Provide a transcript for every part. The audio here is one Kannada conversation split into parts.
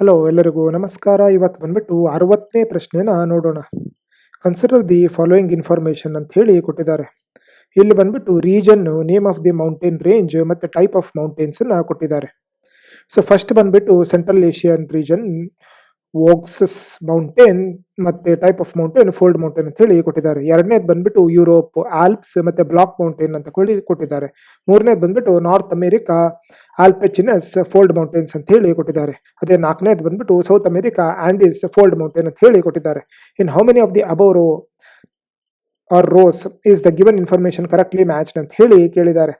ಹಲೋ ಎಲ್ಲರಿಗೂ ನಮಸ್ಕಾರ. ಇವತ್ತು ಬಂದ್ಬಿಟ್ಟು ಅರವತ್ತನೇ ಪ್ರಶ್ನೆನ ನೋಡೋಣ. ಕನ್ಸಿಡರ್ ದಿ ಫಾಲೋಯಿಂಗ್ ಇನ್ಫಾರ್ಮೇಷನ್ ಅಂತ ಹೇಳಿ ಕೊಟ್ಟಿದ್ದಾರೆ. ಇಲ್ಲಿ ಬಂದ್ಬಿಟ್ಟು region name of the mountain range ಮತ್ತು ಟೈಪ್ ಆಫ್ ಮೌಂಟೇನ್ಸನ್ನು ಕೊಟ್ಟಿದ್ದಾರೆ. ಸೊ ಫಸ್ಟ್ ಬಂದ್ಬಿಟ್ಟು central Asian region Vosges mountain ಮತ್ತೆ type of mountain fold mountain ಅಂತ ಹೇಳಿ ಕೊಟ್ಟಿದ್ದಾರೆ. ಎರಡನೇದು ಬಂದ್ಬಿಟ್ಟು ಯುರೋಪ್ ಆಲ್ಪ್ಸ್ ಮತ್ತೆ ಬ್ಲಾಕ್ ಮೌಂಟೇನ್ ಅಂತ ಕೊಡಿ ಕೊಟ್ಟಿದ್ದಾರೆ. ಮೂರನೇದು ಬಂದ್ಬಿಟ್ಟು North America Appalachians fold mountains ಅಂತ ಹೇಳಿ ಕೊಟ್ಟಿದ್ದಾರೆ. ಅದೇ ನಾಲ್ಕನೇದು ಬಂದ್ಬಿಟ್ಟು South America Andes fold mountain ಅಂತ ಹೇಳಿ ಕೊಟ್ಟಿದ್ದಾರೆ. In how many of the above are rows is the given information correctly matched ಅಂತ ಹೇಳಿ ಕೇಳಿದ್ದಾರೆ.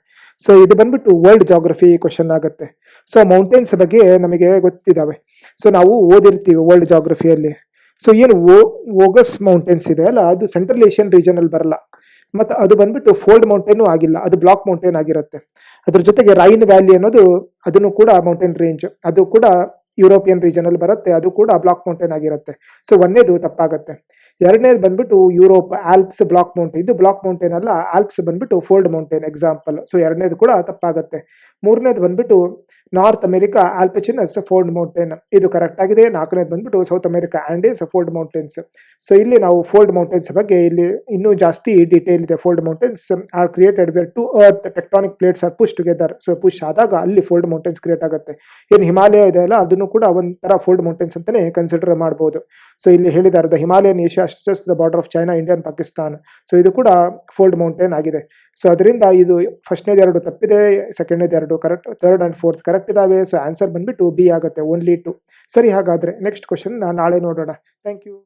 ಸೊ ಇದು ಬಂದ್ಬಿಟ್ಟು ವರ್ಲ್ಡ್ ಜಾಗ್ರಫಿ ಕ್ವಶನ್ ಆಗುತ್ತೆ. ಸೊ ಮೌಂಟೇನ್ಸ್ ಬಗ್ಗೆ ನಮಗೆ ಗೊತ್ತಿದ್ದಾವೆ ಸೊ ನಾವು ಓದಿರ್ತೀವಿ ವರ್ಲ್ಡ್ ಜಾಗ್ರಫಿಯಲ್ಲಿ ಸೊ ಏನು ಓಗಸ್ ಮೌಂಟೇನ್ಸ್ ಇದೆ ಅಲ್ಲ, ಅದು ಸೆಂಟ್ರಲ್ ಏಷ್ಯನ್ ರೀಜನಲ್ಲಿ ಬರಲ್ಲ. ಮತ್ತು ಅದು ಬಂದ್ಬಿಟ್ಟು ಫೋಲ್ಡ್ ಮೌಂಟೇನು ಆಗಿಲ್ಲ, ಅದು ಬ್ಲಾಕ್ ಮೌಂಟೇನ್ ಆಗಿರುತ್ತೆ. ಅದ್ರ ಜೊತೆಗೆ ರೈನ್ ವ್ಯಾಲಿ ಅನ್ನೋದು, ಅದನ್ನು ಕೂಡ ಮೌಂಟೇನ್ ರೇಂಜ್ ಅದು ಕೂಡ ಯುರೋಪಿಯನ್ ರೀಜನಲ್ಲಿ ಬರುತ್ತೆ, ಅದು ಕೂಡ ಬ್ಲಾಕ್ ಮೌಂಟೇನ್ ಆಗಿರುತ್ತೆ. ಸೊ ಒಂದೇದು ತಪ್ಪಾಗುತ್ತೆ. ಎರಡನೇದು ಬಂದ್ಬಿಟ್ಟು ಯುರೋಪ್, ಆಲ್ಪ್ಸ್ ಬ್ಲಾಕ್ ಮೌಂಟೇನ್. ಇದು ಬ್ಲಾಕ್ ಮೌಂಟೇನ್ ಅಲ್ಲ, ಆಲ್ಪ್ಸ್ ಬಂದ್ಬಿಟ್ಟು ಫೋಲ್ಡ್ ಮೌಂಟೇನ್ ಎಕ್ಸಾಂಪಲ್ ಸೊ ಎರಡನೇದು ಕೂಡ ತಪ್ಪಾಗುತ್ತೆ. ಮೂರನೇದು ಬಂದ್ಬಿಟ್ಟು North America, Appalachians fold mountain. ಇದು ಕರೆಕ್ಟ್ ಆಗಿದೆ. ನಾಲ್ಕನೇದು ಬಂದ್ಬಿಟ್ಟು South America Andes fold mountains. So ಇಲ್ಲಿ ನಾವು ಫೋಲ್ಡ್ ಮೌಂಟೇನ್ಸ್ ಬಗ್ಗೆ ಇಲ್ಲಿ ಇನ್ನೂ ಜಾಸ್ತಿ ಡೀಟೇಲ್ ಇದೆ. Fold mountains are created where two earth tectonic plates are push together so push ಆದಾಗ ಅಲ್ಲಿ ಫೋಲ್ಡ್ ಮೌಂಟೇನ್ಸ್ ಕ್ರಿಯೇಟ್ ಆಗುತ್ತೆ. ಏನು ಹಿಮಾಲಯ ಇದೆ ಅಲ್ಲ, ಅದನ್ನು ಕೂಡ ಒಂಥರ ಫೋಲ್ಡ್ ಮೌಂಟೇನ್ಸ್ ಅಂತಲೇ ಕನ್ಸಿಡರ್ ಮಾಡ್ಬೋದು. ಸೊ ಇಲ್ಲಿ ಹೇಳಿದಾರದ Himalayan Asia the border of China Indian Pakistan. So ಇದು ಕೂಡ ಫೋಲ್ಡ್ ಮೌಂಟೇನ್ ಆಗಿದೆ. ಸೊ ಅದರಿಂದ ಇದು ಫಸ್ಟ್ನೇದು ಎರಡು ತಪ್ಪಿದೆ ಸೆಕೆಂಡ್ನೇದು ಎರಡು correct third and fourth correct ಇದಾವೆ. ಸೊ ಆನ್ಸರ್ ಬಂದ್ಬಿಟ್ಟು ಬಿ ಆಗುತ್ತೆ ಓನ್ಲಿ ಟು ಸರಿ ಹಾಗಾದರೆ ನೆಕ್ಸ್ಟ್ ಕ್ವಶನ್ ನಾಳೆ ನೋಡೋಣ. Thank you